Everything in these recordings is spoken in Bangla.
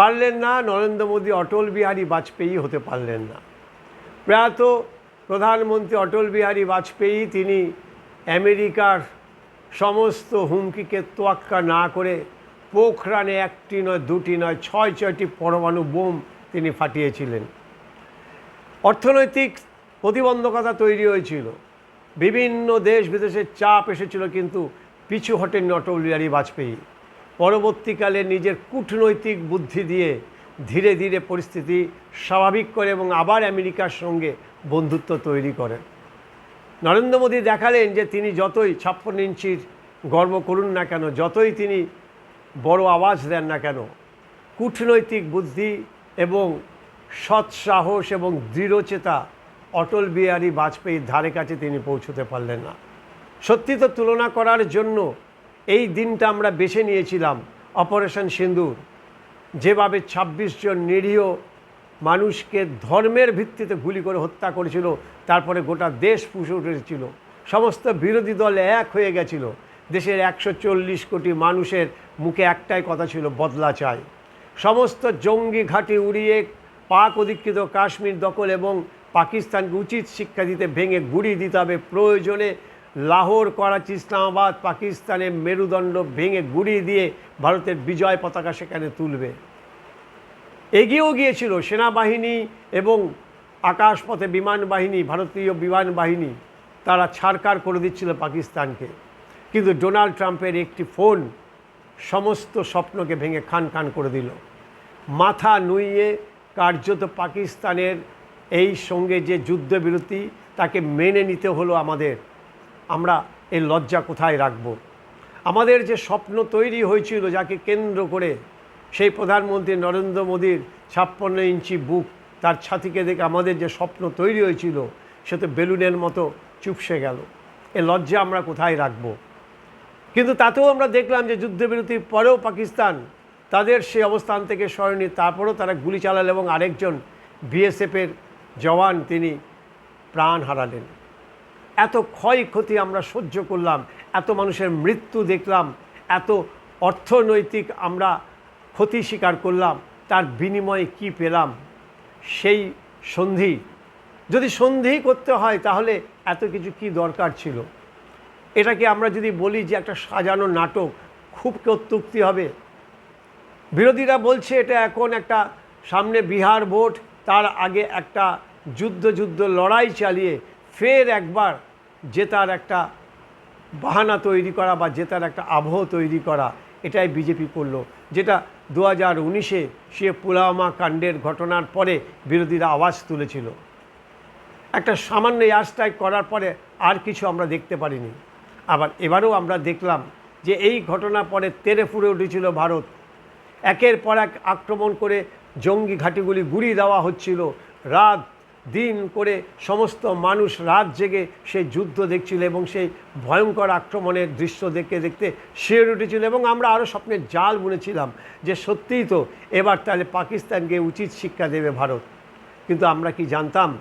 পারলেন না, নরেন্দ্র মোদী অটল বিহারী বাজপেয়ী হতে পারলেন না। প্রয়াত প্রধানমন্ত্রী অটল বিহারী বাজপেয়ী, তিনি আমেরিকার সমস্ত হুমকিকে তোয়াক্কা না করে পোখরানে একটি নয়, দুটি নয়, ছয়, ছয়টি পরমাণু বোম তিনি ফাটিয়েছিলেন। অর্থনৈতিক প্রতিবন্ধকতা তৈরি হয়েছিল। বিভিন্ন দেশ বিদেশের চাপ এসেছিল, কিন্তু পিছু হটেন অটল বিহারী বাজপেয়ী। পরবর্তীকালে নিজের কূটনৈতিক বুদ্ধি দিয়ে ধীরে ধীরে পরিস্থিতি স্বাভাবিক করে এবং আবার আমেরিকার সঙ্গে বন্ধুত্ব তৈরি করেন। নরেন্দ্র মোদী দেখালেন যে তিনি যতই ছাপ্পান্ন ইঞ্চির গর্ব করুন না কেন, যতই তিনি বড় আওয়াজ দেন না কেন, কূটনৈতিক বুদ্ধি এবং সৎ সাহস এবং দৃঢ়চেতা অটল বিহারী বাজপেয়ীর ধারে কাছে তিনি পৌঁছতে পারলেন না। সত্যি তো তুলনা করার জন্য এই দিনটা আমরা বেছে নিয়েছিলাম অপারেশন সিন্দুর। যেভাবে ২৬ জন নিরীহ মানুষকে ধর্মের ভিত্তিতে গুলি করে হত্যা করেছিল, তারপরে গোটা দেশ পুষে উঠেছিল সমস্ত বিরোধী দল এক হয়ে গেছিল। দেশের একশো চল্লিশ কোটি মানুষের মুখে একটাই কথা ছিল, বদলা চাই। সমস্ত জঙ্গি ঘাঁটি উড়িয়ে পাক অধিকৃত কাশ্মীর দখল এবং পাকিস্তানকে উচিত শিক্ষা দিতে ভেঙে গুড়ি দিতে হবে প্রয়োজনে লাহোর, করাচি, ইসলামাবাদ পাকিস্তানের মেরুদণ্ড ভেঙে গুড়িয়ে দিয়ে ভারতের বিজয় পতাকা সেখানে তুলবে। এগিয়েও গিয়েছিল সেনাবাহিনী এবং আকাশপথে বিমান বাহিনী, ভারতীয় বিমান বাহিনী। তারা ছাড়কার করে দিচ্ছিল পাকিস্তানকে। কিন্তু ডোনাল্ড ট্রাম্পের একটি ফোন সমস্ত স্বপ্নকে ভেঙে খান খান করে দিল। মাথা নুইয়ে কার্যত পাকিস্তানের এই সঙ্গে যে যুদ্ধবিরতি, তাকে মেনে নিতে হলো আমাদের। আমরা এই লজ্জা কোথায় রাখব? আমাদের যে স্বপ্ন তৈরি হয়েছিল যাকে কেন্দ্র করে সেই প্রধানমন্ত্রী নরেন্দ্র মোদীর ছাপ্পান্ন ইঞ্চি বুক, তার ছাতিকে দেখে আমাদের যে স্বপ্ন তৈরি হয়েছিল সে তো বেলুনের মতো চুপসে গেল। এ লজ্জা আমরা কোথায় রাখব? কিন্তু তাতেও আমরা দেখলাম যে যুদ্ধবিরতির পরেও পাকিস্তান তাদের সেই অবস্থান থেকে সরেনি। তারপরেও তারা গুলি চালাল এবং আরেকজন বিএসএফের জওয়ান তিনি প্রাণ হারালেন। এত ক্ষয়ক্ষতি আমরা সহ্য করলাম, এত মানুষের মৃত্যু দেখলাম, এত অর্থনৈতিক আমরা ক্ষতি স্বীকার করলাম, তার বিনিময়ে কি পেলাম? সেই সন্ধি। যদি সন্ধি করতে হয় তাহলে এত কিছু কি দরকার ছিল? এটাকে আমরা যদি বলি যে একটা সাজানো নাটক, খুব কর্তুক্তি হবে। বিরোধীরা বলছে এটা এখন একটা সামনে বিহার ভোট, তার আগে একটা যুদ্ধ যুদ্ধ লড়াই চালিয়ে ফের একবার জেতার একটা বাহানা তৈরি করা বা জেতার একটা আবহ তৈরি করা, এটাই বিজেপি করল। যেটা দু হাজার উনিশে সে পুলওয়ামা কাণ্ডের ঘটনার পরে বিরোধীরা আওয়াজ তুলেছিল। একটা সামান্য এয়ার করার পরে আর কিছু আমরা দেখতে পারিনি। আবার এবারেও আমরা দেখলাম যে এই ঘটনার পরে তেরে ফুরে উঠেছিল ভারত। একের পর এক আক্রমণ করে জঙ্গি ঘাঁটিগুলি গুড়িয়ে দেওয়া হচ্ছিল। রাত দিন করে সমস্ত মানুষ রাত জেগে সেই যুদ্ধ দেখছিল এবং সেই ভয়ঙ্কর আক্রমণের দৃশ্য দেখতে দেখতে শিওর উঠেছিল এবং আমরা আরও স্বপ্নের জাল বুনেছিলাম যে সত্যিই তো এবার তাহলে পাকিস্তানকে উচিত শিক্ষা দেবে ভারত। কিন্তু আমরা কি জানতাম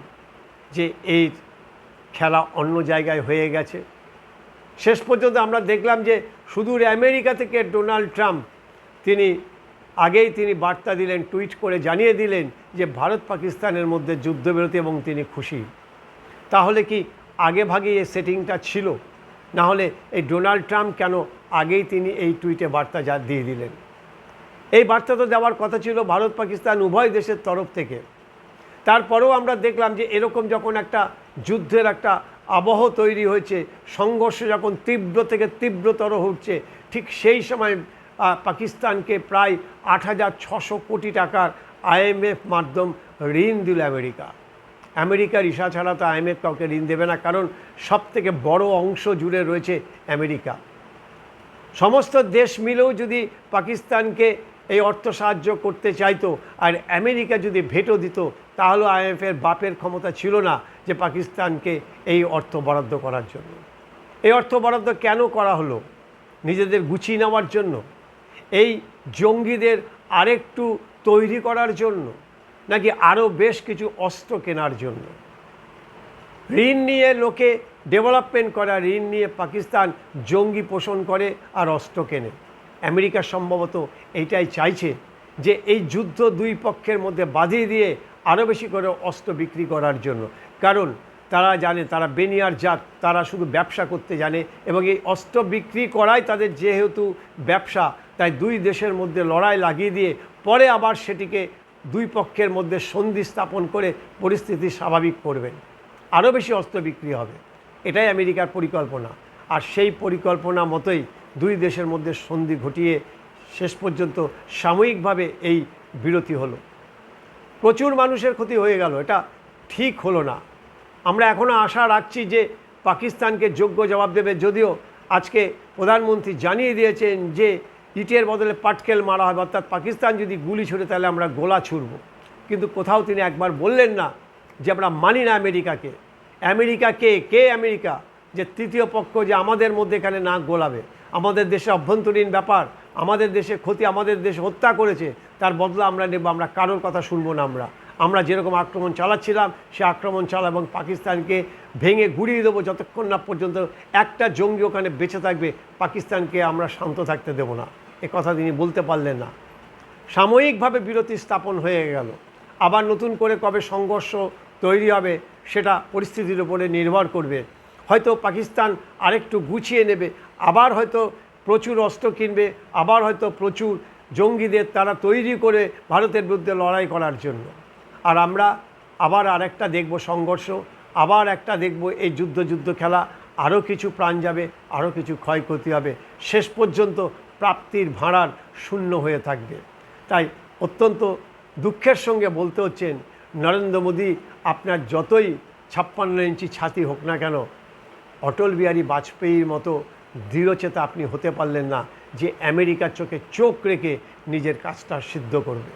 যে এই খেলা অন্য জায়গায় হয়ে গেছে? শেষ পর্যন্ত আমরা দেখলাম যে সুদূর আমেরিকা থেকে ডোনাল্ড ট্রাম্প তিনি আগেই তিনি বার্তা দিলেন, টুইট করে জানিয়ে দিলেন যে ভারত পাকিস্তানের মধ্যে যুদ্ধবিরতি এবং তিনি খুশি। তাহলে কি আগে ভাগে এই সেটিংটা ছিল? না হলে এই ডোনাল্ড ট্রাম্প কেন আগেই তিনি এই টুইটে বার্তা যা দিয়ে দিলেন? এই বার্তা তো দেওয়ার কথা ছিল ভারত পাকিস্তান উভয় দেশের তরফ থেকে। তারপরেও আমরা দেখলাম যে এরকম যখন একটা যুদ্ধের একটা আবহ তৈরি হয়েছে, সংঘর্ষ যখন তীব্র থেকে তীব্রতর হচ্ছে, ঠিক সেই সময় পাকিস্তানকে প্রায় আট হাজার ছশো কোটি টাকার আইএমএফ মাধ্যম ঋণ দিল আমেরিকা। আমেরিকার ইশা ছাড়া তো আইএমএফ কাউকে ঋণ দেবে না, কারণ সব থেকে বড় অংশ জুড়ে রয়েছে আমেরিকা। সমস্ত দেশ মিলেও যদি পাকিস্তানকে এই অর্থ সাহায্য করতে চাইতো আর আমেরিকা যদি ভেটো দিত, তাহলে আইএমএফের বাপের ক্ষমতা ছিল না যে পাকিস্তানকে এই অর্থ বরাদ্দ করার জন্য। এই অর্থ বরাদ্দ কেন করা হলো? নিজেদের গুছিয়ে নেওয়ার জন্য? এই জঙ্গিদের আরেকটু তৈরি করার জন্য নাকি আরও বেশ কিছু অস্ত্র কেনার জন্য? ঋণ নিয়ে লোকে ডেভেলপমেন্ট করা, ঋণ নিয়ে পাকিস্তান জঙ্গি পোষণ করে আর অস্ত্র কেনে। আমেরিকা সম্ভবত এইটাই চাইছে যে এই যুদ্ধ দুই পক্ষের মধ্যে বাঁধিয়ে দিয়ে আরও বেশি করে অস্ত্র বিক্রি করার জন্য। কারণ তারা জানে, তারা বেনিয়ার জাত, তারা শুধু ব্যবসা করতে জানে এবং এই অস্ত্র বিক্রি করাই তাদের যেহেতু ব্যবসা, তাই দুই দেশের মধ্যে লড়াই লাগিয়ে দিয়ে পরে আবার সেটিকে দুই পক্ষের মধ্যে সন্ধি স্থাপন করে পরিস্থিতি স্বাভাবিক করবেন আরও বেশি অস্ত্র বিক্রি হবে। এটাই আমেরিকার পরিকল্পনা। আর সেই পরিকল্পনা মতোই দুই দেশের মধ্যে সন্ধি ঘটিয়ে শেষ পর্যন্ত সাময়িকভাবে এই বিরতি হলো। প্রচুর মানুষের ক্ষতি হয়ে গেল। এটা ঠিক হলো না। আমরা এখনও আশা রাখছি যে পাকিস্তানকে যোগ্য জবাব দেবে। যদিও আজকে প্রধানমন্ত্রী জানিয়ে দিয়েছেন যে ইটের বদলে পাটকেল মারা হবে, অর্থাৎ পাকিস্তান যদি গুলি ছুড়ে তাহলে আমরা গোলা ছুড়ব। কিন্তু কোথাও তিনি একবার বললেন না যে আমরা মানি না আমেরিকাকে। আমেরিকা কে? কে আমেরিকা? যে তৃতীয় পক্ষ যে আমাদের মধ্যে এখানে নাক গোলাবে। আমাদের দেশে অভ্যন্তরীণ ব্যাপার, আমাদের দেশে ক্ষতি, আমাদের দেশে হত্যা করেছে, তার বদলা আমরা নেব, আমরা কারোর কথা শুনব না আমরা। আমরা যেরকম আক্রমণ চালাচ্ছিলাম, সে আক্রমণ চালা এবং পাকিস্তানকে ভেঙে গুড়িয়ে দেবো যতক্ষণ না পর্যন্ত একটা জঙ্গি ওখানে বেঁচে থাকবে, পাকিস্তানকে আমরা শান্ত থাকতে দেবো না। এ কথা তিনি বলতে পারলেন না। সাময়িকভাবে বিরতি স্থাপন হয়ে গেল। আবার নতুন করে কবে সংঘর্ষ তৈরি হবে, সেটা পরিস্থিতির উপরে নির্ভর করবে। হয়তো পাকিস্তান আরেকটু গুছিয়ে নেবে, আবার হয়তো প্রচুর অস্ত্র কিনবে, আবার হয়তো প্রচুর জঙ্গিদের তারা তৈরি করে ভারতের বিরুদ্ধে লড়াই করার জন্য। আর আমরা আবার আরেকটা দেখব সংঘর্ষ, আবার একটা দেখব এই যুদ্ধ যুদ্ধ খেলা আরও কিছু প্রাণ যাবে আরও কিছু ক্ষয়ক্ষতি হবে। শেষ পর্যন্ত প্রাপ্তির ভাঁড়ার শূন্য হয়ে থাকবে। তাই অত্যন্ত দুঃখের সঙ্গে বলতে হচ্ছেন, নরেন্দ্র মোদী, আপনার যতই ছাপ্পান্ন ইঞ্চি ছাতি হোক না কেন, অটল বিহারী বাজপেয়ীর মতো দৃঢ়চেতা আপনি হতে পারলেন না যে আমেরিকার চোখে চোখ রেখে নিজের কাজটা সিদ্ধ করবে।